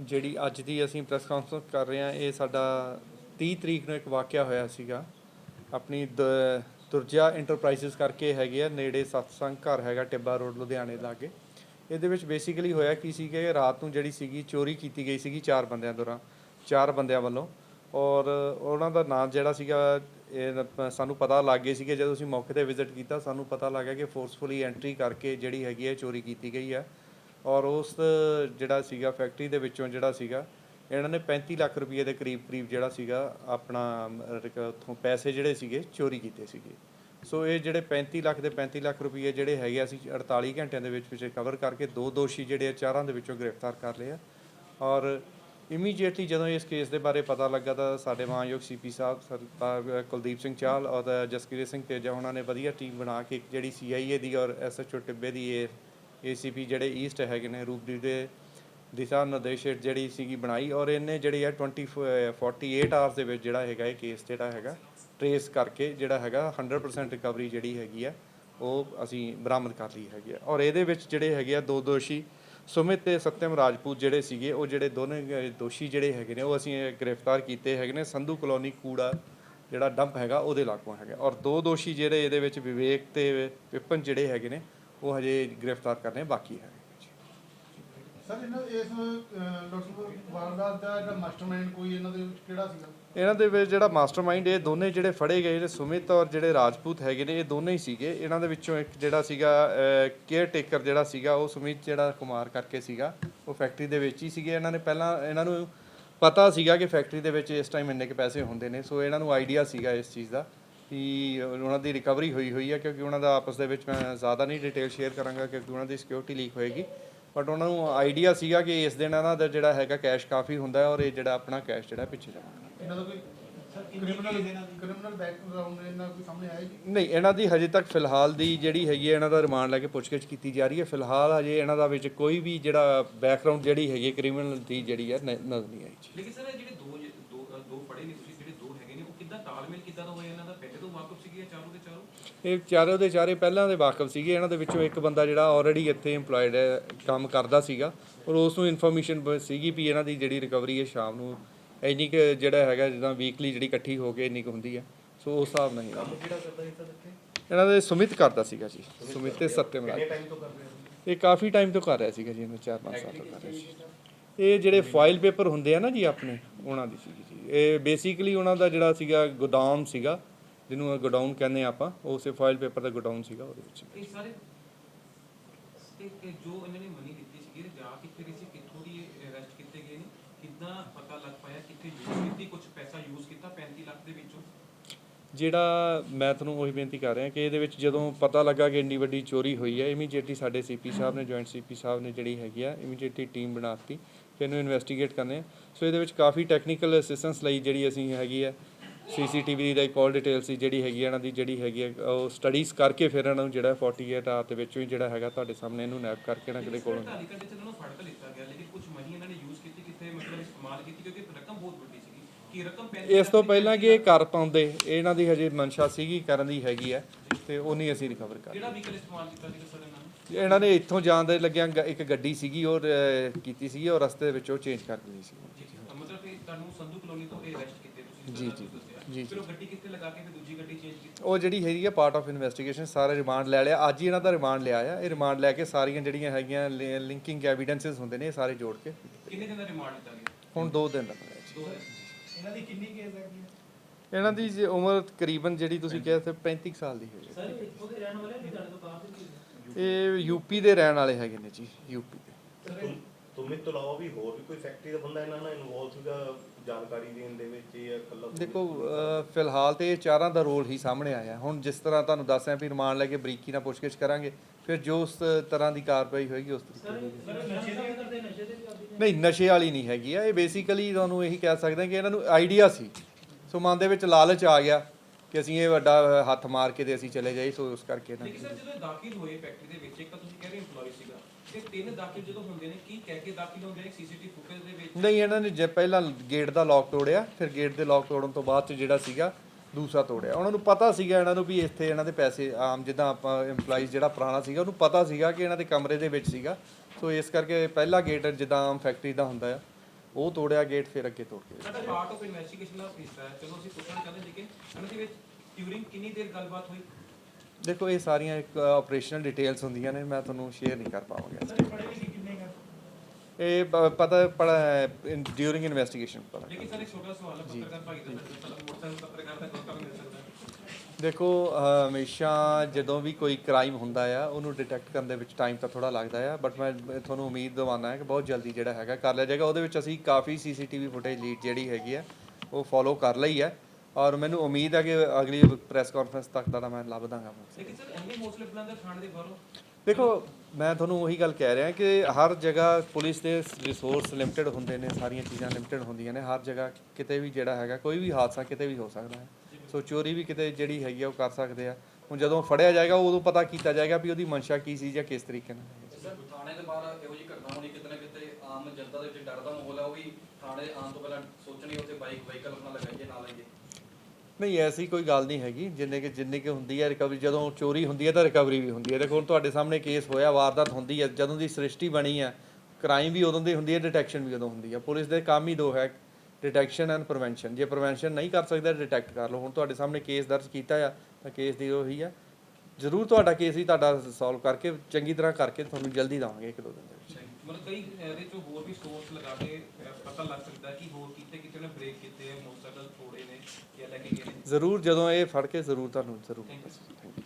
ਜਿਹੜੀ ਅੱਜ ਦੀ ਅਸੀਂ ਪ੍ਰੈਸ ਕਾਨਫਰੰਸ ਕਰ ਰਹੇ ਹਾਂ, ਇਹ ਸਾਡਾ 30 ਤਰੀਕ ਨੂੰ ਇੱਕ ਵਾਕਿਆ ਹੋਇਆ ਸੀਗਾ। ਆਪਣੀ ਦ- ਦੁਰਜਾ ਇੰਟਰਪ੍ਰਾਈਜ਼ਸ ਕਰਕੇ ਹੈਗੇ ਆ, ਨੇੜੇ ਸਤਸੰਗ ਘਰ ਹੈਗਾ ਟਿੱਬਾ ਰੋਡ, ਲੁਧਿਆਣੇ ਲਾਗੇ ਇਹਦੇ ਵਿੱਚ ਬੇਸਿਕਲੀ ਹੋਇਆ ਕੀ ਸੀ ਕਿ ਰਾਤ ਨੂੰ ਜਿਹੜੀ ਸੀਗੀ, ਚੋਰੀ ਕੀਤੀ ਗਈ ਸੀਗੀ ਚਾਰ ਬੰਦਿਆਂ ਦੁਆਰਾ ਚਾਰ ਬੰਦਿਆਂ ਵੱਲੋਂ। ਔਰ ਉਹਨਾਂ ਦਾ ਨਾਮ ਜਿਹੜਾ ਸੀਗਾ, ਇਹ ਸਾਨੂੰ ਪਤਾ ਲੱਗ ਗਿਆ ਸੀ ਕਿ ਜਦੋਂ ਅਸੀਂ ਮੌਕੇ ਤੇ ਵਿਜ਼ਿਟ ਕੀਤਾ, ਸਾਨੂੰ ਪਤਾ ਲੱਗਾ ਕਿ ਫੋਰਸਫੁਲੀ ਐਂਟਰੀ ਕਰਕੇ ਜਿਹੜੀ ਹੈਗੀ ਹੈ ਚੋਰੀ ਕੀਤੀ ਗਈ ਹੈ ਔਰ ਉਸ ਜਿਹੜਾ ਸੀਗਾ ਫੈਕਟਰੀ ਦੇ ਵਿੱਚੋਂ ਜਿਹੜਾ ਸੀਗਾ ਇਹਨਾਂ ਨੇ 35 ਲੱਖ ਰੁਪਏ ਦੇ ਕਰੀਬ ਕਰੀਬ ਜਿਹੜਾ ਸੀਗਾ ਆਪਣਾ ਅਮ, ਉੱਥੋਂ ਪੈਸੇ ਜਿਹੜੇ ਸੀਗੇ ਚੋਰੀ ਕੀਤੇ ਸੀਗੇ। ਸੋ ਇਹ ਜਿਹੜੇ 35 ਲੱਖ ਦੇ 35 ਲੱਖ ਰੁਪਏ ਜਿਹੜੇ ਹੈਗੇ ਅਸੀਂ 48 ਘੰਟਿਆਂ ਦੇ ਵਿੱਚ ਵਿੱਚ ਕਵਰ ਕਰਕੇ ਦੋ ਦੋਸ਼ੀ ਜਿਹੜੇ ਆ ਚਾਰਾਂ ਦੇ ਵਿੱਚੋਂ ਗ੍ਰਿਫਤਾਰ ਕਰ ਲਏ ਆ। ਔਰ ਇਮੀਡੀਏਟਲੀ ਜਦੋਂ ਇਸ ਕੇਸ ਦੇ ਬਾਰੇ ਪਤਾ ਲੱਗਾ ਤਾਂ ਸਾਡੇ ਮਾਨਯੋਗ ਸੀਪੀ ਸਾਹਿਬ ਸਰਦਾਰ ਕੁਲਦੀਪ ਸਿੰਘ ਚਾਹਲ ਔਰ ਜਸਕੀਰਤ ਸਿੰਘ ਤੇਜਾ ਉਹਨਾਂ ਨੇ ਵਧੀਆ ਟੀਮ ਬਣਾ ਕੇ ਇੱਕ ਜਿਹੜੀ ਸੀਆਈਏ ਦੀ ਔਰ ਐਸਐਚਓ ਟਿੱਬੇ ਦੀ ਇਹ ਏਸੀਪੀ ਜਿਹੜੇ ਈਸਟ ਹੈਗੇ ਨੇ, ਰੂਪਦੀਪ ਦੇ ਦਿਸ਼ਾ ਨਿਰਦੇਸ਼ ਹੇਠ ਜਿਹੜੀ ਸੀਗੀ ਬਣਾਈ ਔਰ ਇਹਨੇ ਜਿਹੜੀ ਹੈ 20 48 ਆਵਰਸ ਦੇ ਵਿੱਚ ਜਿਹੜਾ ਹੈਗਾ ਇਹ ਕੇਸ ਜਿਹੜਾ ਹੈਗਾ ਟਰੇਸ ਕਰਕੇ ਜਿਹੜਾ ਹੈਗਾ 100% ਰਿਕਵਰੀ ਜਿਹੜੀ ਹੈਗੀ ਆ, ਉਹ ਅਸੀਂ ਬਰਾਮਦ ਕਰ ਲਈ ਹੈਗੀ ਆ। ਔਰ ਇਹਦੇ ਵਿੱਚ ਜਿਹੜੇ ਹੈਗੇ ਆ ਦੋ ਦੋਸ਼ੀ, ਸੁਮਿਤ ਤੇ ਸਤਿਅਮ ਰਾਜਪੂਤ ਜਿਹੜੇ ਸੀਗੇ, ਉਹ ਜਿਹੜੇ ਦੋਨੇ ਦੋਸ਼ੀ ਜਿਹੜੇ ਹੈਗੇ ਨੇ, ਉਹ ਅਸੀਂ ਗ੍ਰਿਫਤਾਰ ਕੀਤੇ ਹੈਗੇ ਨੇ। ਸੰਧੂ ਕਲੋਨੀ ਕੂੜਾ ਜਿਹੜਾ ਡੰਪ ਹੈਗਾ, ਉਹਦੇ ਲਾਗੋਂ ਹੈਗਾ। ਔਰ ਦੋ ਦੋਸ਼ੀ ਜਿਹੜੇ ਇਹਦੇ ਵਿੱਚ ਵਿਵੇਕ ਤੇ ਵਿਪਨ ਜਿਹੜੇ ਹੈਗੇ ਨੇ ਉਹ ਹਜੇ ਗ੍ਰਿਫਤਾਰ ਕਰਨੇ ਬਾਕੀ ਹੈਗੇ ਸਰ ਇਹਨਾਂ ਇਸ ਲੁੱਟ ਵਾਰਦਾਤ ਦਾ ਜਿਹੜਾ ਮਾਸਟਰਮਾਈਂਡ ਕੋਈ ਇਹਨਾਂ ਦੇ ਵਿੱਚ ਕਿਹੜਾ ਸੀਗਾ? ਇਹਨਾਂ ਦੇ ਵਿੱਚ ਜਿਹੜਾ ਮਾਸਟਰਮਾਈਂਡ ਇਹ ਦੋਨੇ ਜਿਹੜੇ ਫੜੇ ਗਏ ਨੇ ਸੁਮਿਤ ਔਰ ਜਿਹੜੇ ਰਾਜਪੂਤ ਹੈਗੇ ਨੇ ਇਹ ਦੋਨੇ ਹੀ ਸੀਗੇ। ਇਹਨਾਂ ਦੇ ਵਿੱਚੋਂ ਇੱਕ ਜਿਹੜਾ ਸੀਗਾ ਕੇਅਰ ਟੇਕਰ ਜਿਹੜਾ ਸੀਗਾ ਉਹ ਸੁਮਿਤ ਜਿਹੜਾ ਕੁਮਾਰ ਕਰਕੇ ਸੀਗਾ ਉਹ ਫੈਕਟਰੀ ਦੇ ਵਿੱਚ ਹੀ ਸੀਗੇ। ਇਹਨਾਂ ਨੇ ਪਹਿਲਾਂ ਇਹਨਾਂ ਨੂੰ ਪਤਾ ਸੀਗਾ ਕਿ ਫੈਕਟਰੀ ਦੇ ਵਿੱਚ ਇਸ ਟਾਈਮ ਇੰਨੇ ਕੁ ਪੈਸੇ ਹੁੰਦੇ ਨੇ ਸੋ ਇਹਨਾਂ ਨੂੰ ਆਈਡੀਆ ਸੀਗਾ ਇਸ ਚੀਜ਼ ਦਾ। ਕਿ ਉਹਨਾਂ ਦੀ ਰਿਕਵਰੀ ਹੋਈ ਹੋਈ ਹੈ ਕਿਉਂਕਿ ਉਹਨਾਂ ਦਾ ਆਪਸ ਦੇ ਵਿੱਚ ਮੈਂ ਜ਼ਿਆਦਾ ਨਹੀਂ ਡਿਟੇਲ ਸ਼ੇਅਰ ਕਰਾਂਗਾ ਕਿਉਂਕਿ ਉਹਨਾਂ ਦੀ ਸਿਕਿਉਰਿਟੀ ਲੀਕ ਹੋਏਗੀ। ਬਟ ਉਹਨਾਂ ਨੂੰ ਆਈਡੀਆ ਸੀਗਾ ਕਿ ਇਸ ਦਿਨ ਇਹਨਾਂ ਦਾ ਜਿਹੜਾ ਹੈਗਾ ਕੈਸ਼ ਕਾਫੀ ਹੁੰਦਾ ਹੈ ਔਰ ਇਹ ਜਿਹੜਾ ਆਪਣਾ ਕੈਸ਼ ਜਿਹੜਾ ਪਿੱਛੇ ਕਰਨਾ ਇਹਨਾਂ ਦਾ ਕੋਈ ਕ੍ਰਿਮੀਨਲ ਕ੍ਰਿਮੀਨਲ ਬੈਕਗ੍ਰਾਉਂਡ ਇਹਨਾਂ ਕੋਈ ਸਾਹਮਣੇ ਆਇਆ ਜੀ? ਨਹੀਂ ਇਹਨਾਂ ਦੀ ਹਜੇ ਤੱਕ ਫਿਲਹਾਲ ਦੀ ਜਿਹੜੀ ਹੈਗੀ ਇਹਨਾਂ ਦਾ ਰਿਮਾਂਡ ਲੈ ਕੇ ਪੁੱਛਗਿੱਛ ਕੀਤੀ ਜਾ ਰਹੀ ਹੈ। ਫਿਲਹਾਲ ਹਜੇ ਇਹਨਾਂ ਦਾ ਵਿੱਚ ਕੋਈ ਵੀ ਜਿਹੜਾ ਬੈਕਗ੍ਰਾਉਂਡ ਜਿਹੜੀ ਹੈਗੀ ਕ੍ਰਿਮੀਨਲ ਦੀ ਜਿਹੜੀ ਹੈ ਨਜ਼ਰ ਨਹੀਂ ਆਈ। ਜੀ ਲੇਕਿਨ ਸਰ ਇਹ ਜਿਹੜੇ ਦੋ ਦੋ ਫੜੇ ਨੇ ਤੁਸੀਂ ਜਿਹੜੇ ਦੋ ਹੈਗੇ ਨੇ ਉਹ ਕਿੱਦਾਂ ਤਾਲਮੇਲ ਕਿੱਦਾਂ ਦਾ ਹੋਇਆ ਇਹਨਾਂ ਦਾ ਪਹਿਲੇ ਤੋਂ ਵਾਕਫ ਸੀਗੇ ਜਾਂ ਚਾਰੋਂ ਦੇ ਚਾਰੋਂ ਇਹ ਚਾਰੋਂ ਦੇ ਚਾਰੇ ਪਹਿਲਾਂ ਦੇ ਵਾਕਫ ਸੀਗੇ। ਇਹਨਾਂ ਦੇ ਵਿੱਚੋਂ ਇੱਕ ਬੰਦਾ ਜਿਹੜਾ ਆਲਰੇਡੀ ਇੱਥੇ EMPLOYED ਹੈ ਕੰਮ ਕਰਦਾ ਸੀਗਾ। ਔਰ ਉਸ ਨੂੰ ਇਨਫੋਰਮੇਸ਼ਨ ਸੀਗੀ ਵੀ ਇਹਨਾਂ ਦੀ ਜਿਹੜੀ ਰਿਕਵਰੀ ਹੈ ਸ਼ਾਮ ਨੂੰ ਇੰਨੀ ਕੁ ਜਿਹੜਾ ਹੈਗਾ ਜਿੱਦਾਂ ਵੀਕਲੀ ਜਿਹੜੀ ਇਕੱਠੀ ਹੋ ਕੇ ਇੰਨੀ ਕੁ ਹੁੰਦੀ ਹੈ। ਸੋ ਉਸ ਹਿਸਾਬ ਨਾਲ ਹੀ ਇਹਨਾਂ ਦੇ ਸੁਮਿਤ ਕਰਦਾ ਸੀਗਾ ਜੀ। ਸੁਮਿਤ ਤੇ ਸਤਿਅਮ ਰਾਜ ਇਹ ਕਾਫੀ ਟਾਈਮ ਤੋਂ ਕਰ ਰਿਹਾ ਸੀਗਾ ਜੀ ਇਹਨੂੰ 4-5 ਸਾਲ ਤੋਂ ਕਰ ਰਿਹਾ ਸੀ। ਇਹ ਜਿਹੜੇ ਫਾਈਲ ਪੇਪਰ ਹੁੰਦੇ ਆ ਨਾ ਜੀ ਆਪਣੇ ਉਹਨਾਂ ਦੀ ਸੀਗੀ ਜੀ। ਇਹ ਬੇਸਿਕਲੀ ਉਹਨਾਂ ਦਾ ਜਿਹੜਾ ਸੀਗਾ ਗੋਦਾਮ ਸੀਗਾ। ਜਿਹਨੂੰ ਗੋਡਾਊਨ ਕਹਿੰਦੇ ਆ ਆਪਾਂ ਉਸੇ ਫਾਈਲ ਪੇਪਰ ਦਾ ਗੋਡਾਊਨ ਸੀਗਾ ਉਹਦੇ ਵਿੱਚ। ਇਹ ਸਾਰੇ ਤੇ ਇਹ ਜੋ ਇਹਨਾਂ ਨੇ ਮਨੀ ਦਿੱਤੀ ਸੀਗੀ ਇਹ ਜਾ ਕਿੱਥੇ ਗਈ ਸੀ ਕਿੱਥੋਂ ਦੀ ਅਰੈਸਟ ਕੀਤੇ ਗਏ ਨੇ? ਕਿੱਦਾਂ ਪਤਾ ਲੱਗ ਪਾਇਆ ਕਿੱਥੇ ਯੂਜ਼ ਕੀਤੀ ਕੁਝ ਪੈਸਾ ਯੂਜ਼ ਕੀਤਾ 35 ਲੱਖ ਦੇ ਵਿੱਚੋਂ? ਜਿਹੜਾ ਮੈਂ ਤੁਹਾਨੂੰ ਉਹੀ ਬੇਨਤੀ ਕਰ ਰਿਹਾ ਕਿ ਇਹਦੇ ਵਿੱਚ ਜਦੋਂ ਪਤਾ ਲੱਗਾ ਕਿ ਇੰਨੀ ਵੱਡੀ ਚੋਰੀ ਹੋਈ ਹੈ ਇਮੀਡੀਏਟਲੀ ਸਾਡੇ ਸੀਪੀ ਸਾਹਿਬ ਨੇ ਜੁਆਇੰਟ ਸੀਪੀ ਸਾਹਿਬ ਨੇ ਜਿਹੜੀ ਹੈਗੀ ਆ ਇਮੀਡੀਏਟਲੀ ਟੀਮ ਬਣਾਤੀ ਕਿ ਇਹਨੂੰ ਇਨਵੈਸਟੀਗੇਟ ਕਰਨੇ। ਸੋ ਇਹਦੇ ਵਿੱਚ ਕਾਫੀ ਟੈਕਨੀਕਲ ਅਸਿਸਟੈਂਸ ਲਈ ਜਿਹੜੀ ਅਸੀਂ ਹੈਗੀ ਆ ਸੀਸੀਟੀਵੀ ਦਾ ਕਾਲ ਡਿਟੇਲ ਸੀ ਜਿਹੜੀ ਹੈਗੀ ਇਹਨਾਂ ਦੀ ਜਿਹੜੀ ਹੈਗੀ ਆ ਉਹ ਸਟੱਡੀਜ਼ ਕਰਕੇ ਫਿਰ ਇਹਨਾਂ ਨੂੰ ਜਿਹੜਾ 48 ਆਰ ਦੇ ਵਿੱਚੋਂ ਹੀ ਜਿਹੜਾ ਹੈਗਾ ਤੁਹਾਡੇ ਸਾਹਮਣੇ ਇਹਨੂੰ ਨੈਪ ਕਰਕੇ ਨਾ ਕਿਤੇ ਕੋਲੋਂ। 48 ਘੰਟੇ ਚ ਇਹਨਾਂ ਨੂੰ ਫੜ ਤਾਂ ਲਿੱਤਾ ਗਿਆ ਲੇਕਿਨ ਕੁਝ ਮਨੀ ਇਹਨਾਂ ਨੇ ਯੂਜ਼ ਕੀਤੀ ਕਿੱਥੇ ਮਤਲਬ ਇਸਤੇਮਾਲ ਕੀਤੀ ਕਿਉਂਕਿ ਰਕਮ ਬਹੁਤ ਵੱਡੀ ਸੀਗੀ। ਕੀ ਰਕਮ 35 ਇਸ ਤੋਂ ਪਹਿਲਾਂ ਕਿ ਇਹ ਕਰ ਪਾਉਂਦੇ ਇਹਨਾਂ ਦੀ ਹਜੇ ਮਨਸ਼ਾ ਸੀਗੀ ਕਰਨ ਦੀ ਹੈਗੀ ਆ ਤੇ ਉਹ ਨਹੀਂ ਅਸੀਂ ਰਿਕਵਰ ਕਰ ਕਿਹੜਾ ਵਹੀਕਲ ਇਸਤੇਮਾਲ ਕੀਤਾ ਸੀਗਾ ਸਰ ਇਹਨਾਂ ਨੇ? ਇਹਨਾਂ ਨੇ ਇੱਥੋਂ ਜਾਣ ਦੇ ਲੱਗਿਆ ਗ- ਇੱਕ ਗੱਡੀ ਸੀਗੀ ਉਹ ਕੀਤੀ ਸੀਗੀ ਔਰ ਰਸਤੇ ਦੇ ਵਿੱਚ ਉਹ ਚੇਂਜ ਕਰ ਲਈ ਸੀ। ਜੀ ਮਤਲਬ ਕਿ ਤੁਹਾਨੂੰ ਸੰਧੂ ਕਲੋਨੀ ਤੋਂ ਇਹ ਅਰੈਸਟ ਕੀਤੇ ਤੁਸੀਂ ਜੀ, ਜੀ, ਜੀ, ਫਿਰ ਉਹ ਗੱਡੀ ਕਿੱਥੇ ਲਗਾ ਕੇ ਫਿਰ ਦੂਜੀ ਗੱਡੀ ਚੇਂਜ ਕੀਤੀ? ਉਹ ਜਿਹੜੀ ਹੈਗੀ ਆ ਪਾਰਟ ਆਫ ਇਨਵੈਸਟੀਗੇਸ਼ਨ ਸਾਰਾ ਰਿਮਾਂਡ ਲੈ ਲਿਆ। ਅੱਜ ਹੀ ਇਹਨਾਂ ਦਾ ਰਿਮਾਂਡ ਲਿਆ ਆ। ਇਹ ਰਿਮਾਂਡ ਲੈ ਕੇ ਸਾਰੀਆਂ ਜਿਹੜੀਆਂ ਹੈਗੀਆਂ ਲਿੰਕਿੰਗ ਐਵੀਡੈਂਸਸ ਹੁੰਦੇ ਨੇ ਇਹ ਸਾਰੇ ਜੋੜ ਕੇ। ਕਿੰਨੇ ਦਿਨ ਦਾ ਰਿਮਾਂਡ ਲਿੱਤਾ ਗਿਆ? ਹੁਣ 2 ਦਿਨ ਦਾ। ਦੋ ਦਿਨ। ਇਹਨਾਂ ਦੀ ਕਿੰਨੀ ਕੇਸ ਹੈਗੀ ਇਹਨਾਂ ਦੀ ਜੇ ਉਮਰ ਤਕਰੀਬਨ ਜਿਹੜੀ ਤੁਸੀਂ ਕਿਹਾ ਸੀ 35 ਕੁ ਸਾਲ ਦੀ ਹੈ। ਸਰ ਇੱਥੋਂ ਦੇ ਰਹਿਣ ਵਾਲੇ ਵੀ ਤੁਹਾਡੇ ਤੋਂ ਕਾਫੀ ਇਹ ਯੂਪੀ ਦੇ ਰਹਿਣ ਵਾਲੇ ਹੈਗੇ ਨੇ ਜੀ ਯੂਪੀ ਦੇ। ਤੁਮਿਤ ਤੋਂ ਇਲਾਵਾ ਵੀ ਹੋਰ ਵੀ ਕੋਈ ਫੈਕਟਰੀ ਦਾ ਬੰਦਾ ਇਹਨਾਂ ਨਾਲ ਇਨਵੋਲਵ ਸੀਗਾ ਜਾਣਕਾਰੀ ਦੇਣ ਦੇ ਵਿੱਚ ਜਾਂ ਇਕੱਲਾ? ਦੇਖੋ ਫਿਲਹਾਲ ਤੇ ਇਹ ਚਾਰਾਂ ਦਾ ਰੋਲ ਹੀ ਸਾਹਮਣੇ ਆਇਆ। ਹੁਣ ਜਿਸ ਤਰ੍ਹਾਂ ਤੁਹਾਨੂੰ ਦੱਸਿਆ ਵੀ ਰਿਮਾਂਡ ਲੈ ਕੇ ਬਰੀਕੀ ਨਾਲ ਪੁੱਛਗਿੱਛ ਕਰਾਂਗੇ ਫਿਰ ਜੋ ਉਸ ਤਰ੍ਹਾਂ ਦੀ ਕਾਰਵਾਈ ਹੋਏਗੀ ਉਸ ਤਰੀਕੇ ਦੇ ਨਹੀਂ ਨਸ਼ੇ ਵਾਲੀ ਨਹੀਂ ਹੈਗੀ ਆ। ਇਹ ਬੇਸਿਕਲੀ ਤੁਹਾਨੂੰ ਇਹੀ ਕਹਿ ਸਕਦੇ ਹਾਂ ਕਿ ਇਹਨਾਂ ਨੂੰ ਆਈਡੀਆ ਸੀ। ਸੋ ਮਨ ਦੇ ਵਿੱਚ ਲਾਲਚ ਆ ਗਿਆ। ਕਿ ਅਸੀਂ ਇਹ ਵੱਡਾ ਹੱਥ ਮਾਰ ਕੇ ਤੇ ਅਸੀਂ ਚਲੇ ਜਾਈ ਸੋ ਉਸ ਕਰਕੇ ਨਾ ਲੇਕਿਨ ਸਰ ਜਦੋਂ ਦਾਖਲ ਹੋਏ ਫੈਕਟਰੀ ਦੇ ਵਿੱਚ ਇੱਕ ਤਾਂ ਤੁਸੀਂ ਕਹਿ ਰਹੇ EMPLOYE ਸੀਗਾ ਇਹ ਤਿੰਨ ਦਾਖਲ ਜਦੋਂ ਹੁੰਦੇ ਨੇ ਕੀ ਕਹਿ ਕੇ ਦਾਖਲ ਹੁੰਦੇ ਨੇ ਸੀਸੀਟੀਵੀ ਫੁਟੇਜ ਦੇ ਵਿੱਚ? ਨਹੀਂ ਇਹਨਾਂ ਨੇ ਜੇ ਪਹਿਲਾਂ ਗੇਟ ਦਾ ਲੌਕ ਤੋੜਿਆ ਫਿਰ ਗੇਟ ਦੇ ਲੌਕ ਤੋੜਨ ਤੋਂ ਬਾਅਦ ਚ ਜਿਹੜਾ ਸੀਗਾ ਦੂਸਰਾ ਤੋੜਿਆ। ਉਹਨਾਂ ਨੂੰ ਪਤਾ ਸੀਗਾ ਇਹਨਾਂ ਨੂੰ ਵੀ ਇੱਥੇ ਇਹਨਾਂ ਦੇ ਪੈਸੇ ਆਮ ਜਿੱਦਾਂ ਆਪਾਂ EMPLOYEES ਜਿਹੜਾ ਪੁਰਾਣਾ ਸੀਗਾ ਉਹਨੂੰ ਪਤਾ ਸੀਗਾ ਕਿ ਇਹਨਾਂ ਦੇ ਕਮਰੇ ਦੇ ਵਿੱਚ ਸੀਗਾ। ਸੋ ਇਸ ਕਰਕੇ ਪਹਿਲਾ ਗੇਟ ਜਿੱਦਾਂ ਆਮ ਫੈਕਟਰੀ ਦਾ ਹੁੰਦਾ ਆ। ਉਹ ਤੋੜਿਆ ਗੇਟ ਫਿਰ ਅੱਗੇ ਤੋੜ ਕੇ। ਸਾਡਾ ਪਾਰਟ ਆਫ ਇਨਵੈਸਟੀਗੇਸ਼ਨ ਦਾ ਹਿੱਸਾ ਹੈ। ਚਲੋ ਅਸੀਂ ਪੁੱਛਣਾ ਚਾਹੁੰਦੇ ਲੇਕਿਨ ਇਹਨਾਂ ਦੇ ਵਿੱਚ ਡਿਊਰਿੰਗ ਕਿੰਨੀ ਦੇਰ ਗੱਲਬਾਤ ਹੋਈ? ਦੇਖੋ ਇਹ ਸਾਰੀਆਂ ਇੱਕ ਆਪਰੇਸ਼ਨਲ ਡਿਟੇਲਸ ਹੁੰਦੀਆਂ ਨੇ ਮੈਂ ਤੁਹਾਨੂੰ ਸ਼ੇਅਰ ਨਹੀਂ ਕਰ ਪਾਵਾਂਗਾ। ਇਹ ਪਤਾ ਪੜਾ ਡਿਊਰਿੰਗ ਇਨਵੈਸਟੀਗੇਸ਼ਨ ਪਤਾ। ਲੇਕਿਨ ਸਰ ਇੱਕ ਛੋਟਾ ਸਵਾਲ ਹੈ ਪੱਤਰਕਾਰ ਭਾਈ ਦਾ ਮੋਟਰਸਾਈਕਲ ਪੱਤਰਕਾਰ ਦਾ ਕੋਈ ਕੰਮ ਮਿਲ ਸਕਦਾ ਹੈ ਦੇਖੋ ਹਮੇਸ਼ਾ ਜਦੋਂ ਵੀ ਕੋਈ ਕ੍ਰਾਈਮ ਹੁੰਦਾ ਆ ਉਹਨੂੰ ਡਿਟੈਕਟ ਕਰਨ ਦੇ ਵਿੱਚ ਟਾਈਮ ਤਾਂ ਥੋੜਾ ਲੱਗਦਾ ਆ ਬਟ ਮੈਂ ਤੁਹਾਨੂੰ ਉਮੀਦ ਦਿਵਾਨਾ ਹੈ ਕਿ ਬਹੁਤ ਜਲਦੀ ਜਿਹੜਾ ਹੈਗਾ ਕਰ ਲਿਆ ਜਾਏਗਾ। ਉਹਦੇ ਵਿੱਚ ਅਸੀਂ ਕਾਫੀ ਸੀਸੀਟੀਵੀ ਫੁਟੇਜ ਲੀਡ ਜਿਹੜੀ ਹੈਗੀ ਆ ਉਹ ਫੋਲੋ ਕਰ ਲਈ ਹੈ ਔਰ ਮੈਨੂੰ ਉਮੀਦ ਹੈ ਕਿ ਅਗਲੀ ਪ੍ਰੈਸ ਕਾਨਫਰੰਸ ਤੱਕ ਦਾ ਮੈਂ ਲੱਭ ਦਾਂਗਾ ਲੇਕਿਨ ਸਰ ਇੰਨੇ ਮੋਸਟਲੀ ਬਲੰਦਰ ਥਾਣੇ ਦੇ ਬਾਹਰੋਂ? ਦੇਖੋ ਮੈਂ ਤੁਹਾਨੂੰ ਉਹੀ ਗੱਲ ਕਹਿ ਰਿਹਾ ਕਿ ਹਰ ਜਗ੍ਹਾ ਪੁਲਿਸ ਦੇ ਰਿਸੋਰਸ ਲਿਮਟਿਡ ਹੁੰਦੇ ਨੇ ਸਾਰੀਆਂ ਚੀਜ਼ਾਂ ਲਿਮਟਿਡ ਹੁੰਦੀਆਂ ਨੇ। ਹਰ ਜਗ੍ਹਾ ਕਿਤੇ ਵੀ ਜਿਹੜਾ ਹੈਗਾ ਕੋਈ ਵੀ ਹਾਦਸਾ ਕਿਤੇ ਵੀ ਹੋ ਸਕਦਾ ਹੈ। ਸੋ ਚੋਰੀ ਵੀ ਕਿਤੇ ਜਿਹੜੀ ਹੈਗੀ ਆ ਉਹ ਕਰ ਸਕਦੇ ਆ। ਹੁਣ ਜਦੋਂ ਫੜਿਆ ਜਾਏਗਾ ਉਦੋਂ ਪਤਾ ਕੀਤਾ ਜਾਏਗਾ ਵੀ ਉਹਦੀ ਮਨਸ਼ਾ ਕੀ ਸੀ ਜਾਂ ਕਿਸ ਤਰੀਕੇ ਨਾਲ। ਹੈ। ਸਰ ਥਾਣੇ ਦੇ ਬਾਹਰ ਇਹੋ ਜਿਹੀ ਘਟਨਾ ਹੋਣੀ ਕਿਤੇ ਨਾ ਕਿਤੇ ਆਮ ਜਨਤਾ ਦੇ ਵਿੱਚ ਡਰ ਦਾ ਮਾਹੌਲ ਹੈ ਉਹ ਵੀ ਥਾਣੇ ਆਉਣ ਤੋਂ ਪਹਿਲਾਂ ਸੋਚਣੀ ਉੱਥੇ ਬਾਈਕ ਵਾਹੀਕਲ ਆਪਣਾ ਲਗਾਈਏ ਨਾ ਲਾਈਏ। ਨਹੀਂ ਐਸੀ ਕੋਈ ਗੱਲ ਨਹੀਂ ਹੈਗੀ ਜਿੰਨੇ ਕਿ ਜਿੰਨੇ ਕਿ ਹੁੰਦੀ ਹੈ ਰਿਕਵਰੀ ਜਦੋਂ ਚੋਰੀ ਹੁੰਦੀ ਹੈ ਤਾਂ ਰਿਕਵਰੀ ਵੀ ਹੁੰਦੀ ਹੈ ਦੇਖੋ ਹੁਣ ਤੁਹਾਡੇ ਸਾਹਮਣੇ ਕੇਸ ਹੋਇਆ ਵਾਰਦਾਤ ਹੁੰਦੀ ਹੈ ਜਦੋਂ ਦੀ ਸ੍ਰਿਸ਼ਟੀ ਬਣੀ ਹੈ ਕ੍ਰਾਈਮ ਵੀ ਉਦੋਂ ਦੀ ਹੁੰਦੀ ਹੈ ਡਿਟੈਕਸ਼ਨ ਵੀ ਉਦੋਂ ਹੁੰਦੀ ਹੈ ਪੁਲਿਸ ਦੇ ਕੰਮ ਹੀ ਦੋ ਹੈ। ਡਿਟੈਕਸ਼ਨ ਐਂਡ ਪ੍ਰੀਵੈਂਸ਼ਨ ਜੇ ਪ੍ਰੀਵੈਂਸ਼ਨ ਨਹੀਂ ਕਰ ਸਕਦਾ ਡਿਟੈਕਟ ਕਰ ਲਓ। ਹੁਣ ਤੁਹਾਡੇ ਸਾਹਮਣੇ ਕੇਸ ਦਰਜ ਕੀਤਾ ਆ ਤਾਂ ਕੇਸ ਦੀ ਉਹੀ ਆ। ਜ਼ਰੂਰ ਤੁਹਾਡਾ ਕੇਸ ਵੀ ਤੁਹਾਡਾ ਸੋਲਵ ਕਰਕੇ ਚੰਗੀ ਤਰ੍ਹਾਂ ਕਰਕੇ ਤੁਹਾਨੂੰ ਜਲਦੀ ਦਵਾਂਗੇ ਇੱਕ ਦੋ ਦਿਨ ਦੇ ਵਿੱਚ। ਮਤਲਬ ਕਈ ਇਹਦੇ ਚੋਂ ਹੋਰ ਵੀ ਸੋਰਸ ਲਗਾ ਕੇ ਪਤਾ ਲੱਗ ਸਕਦਾ ਕਿ ਹੋਰ ਕਿਤੇ ਕਿਤੇ ਨੇ ਬ੍ਰੇਕ ਕੀਤੇ ਹੈ ਮੋਟਰਸਾਈਕਲ ਥੋੜੇ ਨੇ ਜਾਂ ਲੈ ਕੇ ਗਏ ਨੇ। ਜ਼ਰੂਰ ਜਦੋਂ ਇਹ ਫੜ ਕੇ ਜ਼ਰੂਰ ਤੁਹਾਨੂੰ ਜ਼ਰੂਰ। Thank you.